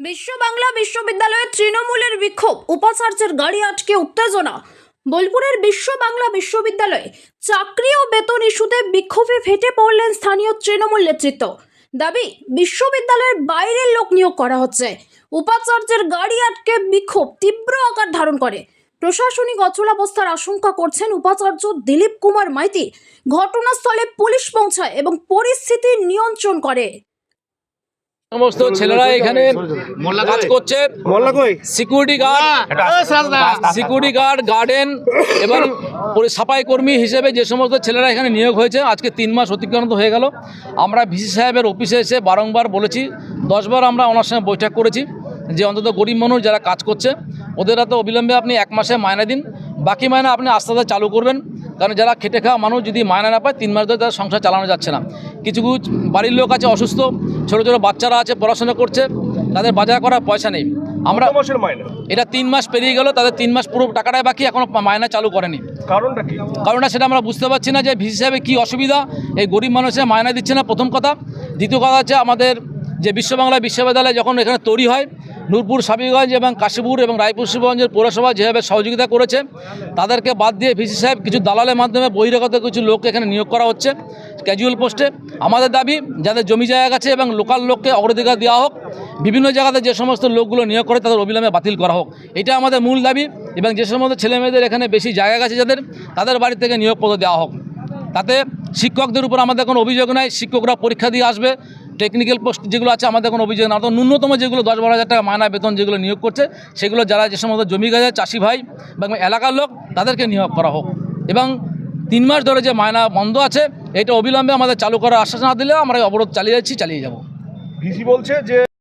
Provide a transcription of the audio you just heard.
বিশ্ব বাংলা বিশ্ববিদ্যালয়ে তৃণমূলের বিক্ষোভ, উপাচার্যের গাড়ি আটকে উত্তেজনা। বোলপুরের বিশ্ব বাংলা বিশ্ববিদ্যালয়ে চাকরি ও বেতন ইস্যুতে বিক্ষোভে ফেটে পড়লেন স্থানীয় তৃণমূল নেতৃত্ব। দাবি, বিশ্ববিদ্যালয়ের বাইরের লোক নিয়োগ করা হচ্ছে। উপাচার্যের গাড়ি আটকে বিক্ষোভ তীব্র আকার ধারণ করে। প্রশাসনিক অচলাবস্থার আশঙ্কা করছেন উপাচার্য দিলীপ কুমার মাইতি। ঘটনাস্থলে পুলিশ পৌঁছায় এবং পরিস্থিতি নিয়ন্ত্রণ করে। সমস্ত ছেলেরা এখানে কাজ করছে। Security guard security guard garden এবং সাফাই কর্মী হিসেবে যে সমস্ত ছেলেরা এখানে নিয়োগ হয়েছে আজকে তিন মাস অতিক্রান্ত হয়ে গেল। আমরা ভিসি সাহেবের অফিসে এসে বারংবার বলেছি দশবার আমরা ওনার সঙ্গে বৈঠক করেছি যে অন্তত গরিব মানুষ যারা কাজ করছে ওদের হাতে অবিলম্বে আপনি এক মাসে মায়না দিন বাকি মায়না আপনি আস্তে আস্তে চালু করবেন। কারণ যারা খেটে খাওয়া মানুষ যদি মায়না না পায় তিন মাস ধরে তাদের সংসার চালানো যাচ্ছে না। কিছু কিছু বাড়ির লোক আছে অসুস্থ ছোটো ছোটো বাচ্চারা আছে পড়াশোনা করছে তাদের বাজার করার পয়সা নেই। আমরা মাসের এটা তিন মাস পেরিয়ে গেল তাদের তিন মাস পুরো টাকাটাই বাকি এখনও মায়না চালু করেনি। কারণটা কি? কারণটা সেটা আমরা বুঝতে পারছি না যে ভিসি সাহেবে কী অসুবিধা এই গরিব মানুষের মায়না দিচ্ছে না প্রথম কথা। দ্বিতীয় কথা হচ্ছে আমাদের যে বিশ্ব বাংলা বিশ্ববিদ্যালয় যখন এখানে তৈরি হয় নূরপুর সাবিগঞ্জ এবং কাশীপুর এবং রায়পুর শিবগঞ্জের পৌরসভা যেভাবে সহযোগিতা করেছে, তাদেরকে বাদ দিয়ে ভিসি সাহেব কিছু দালালের মাধ্যমে বহিরাগত কিছু লোক এখানে নিয়োগ করা হচ্ছে ক্যাজুয়াল পোস্টে আমাদের দাবি, যাদের জমি জায়গা আছে এবং লোকাল লোককে অগ্রাধিকার দেওয়া হোক, বিভিন্ন জায়গাতে যে সমস্ত লোকগুলো নিয়োগ করে তাদের অবিলম্বে বাতিল করা হোক। এটা আমাদের মূল দাবি এবং যে সমস্ত ছেলেমেয়েদের এখানে বেশি জায়গা আছে যাদের, তাদের বাড়ি থেকে নিয়োগপত্র দেওয়া হোক। তাতে শিক্ষকদের উপর আমাদের কোনো অভিযোগ নাই, শিক্ষকরা পরীক্ষা দিয়ে আসবে টেকনিক্যাল পোস্ট যেগুলো আছে, আমাদের কোনো অভিযোগ না তো ন্যূনতম যেগুলো দশ বারো হাজার টাকা মায়না বেতন যেগুলো নিয়োগ করছে, সেগুলো যারা যে সমস্ত জমি গাছে চাষি ভাই বা এলাকার লোক, তাদেরকে নিয়োগ করা হোক। এবং তিন মাস ধরে যে মায়না বন্ধ আছে, এটা অবিলম্বে আমাদের চালু করার আশ্বাস না দিলে আমরা অবরোধ চালিয়ে যাচ্ছি, চালিয়ে যাব। ভিসি বলছে যে